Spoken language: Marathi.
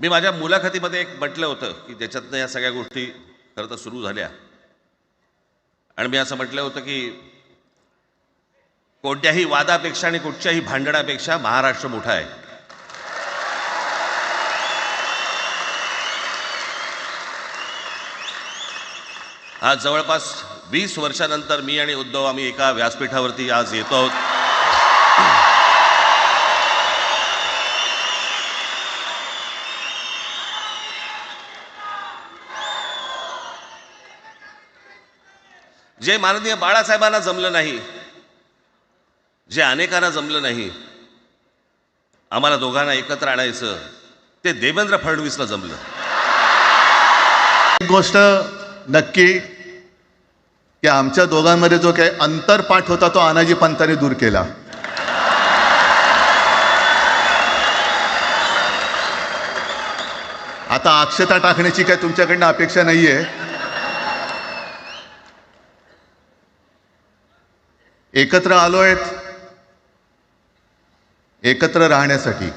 मी माझ्या मुलाखतीमध्ये एक म्हटलं होतं की ज्याच्यातनं या सगळ्या गोष्टी खरं तर सुरू झाल्या. आणि मी असं म्हटलं होतं की कोणत्याही वादापेक्षा आणि कुठच्याही भांडणापेक्षा महाराष्ट्र मोठा आहे. आज जवळपास वीस वर्षानंतर मी आणि उद्धव आम्ही एका व्यासपीठावरती आज येतो आहोत. जे माननीय बाळासाहेबांना जमलं नाही जे अनेकांना जमलं नाही आम्हाला दोघांना एकत्र आणायचं ते देवेंद्र फडणवीसला जमलं. एक गोष्ट नक्की की आमच्या दोघांमध्ये जो काही अंतरपाठ होता तो अनाजी पंतांनी दूर केला. आता अक्षता टाकण्याची काय तुमच्याकडनं अपेक्षा नाहीये. एकत्र आलो आहेत एकत्र राहण्यासाठी.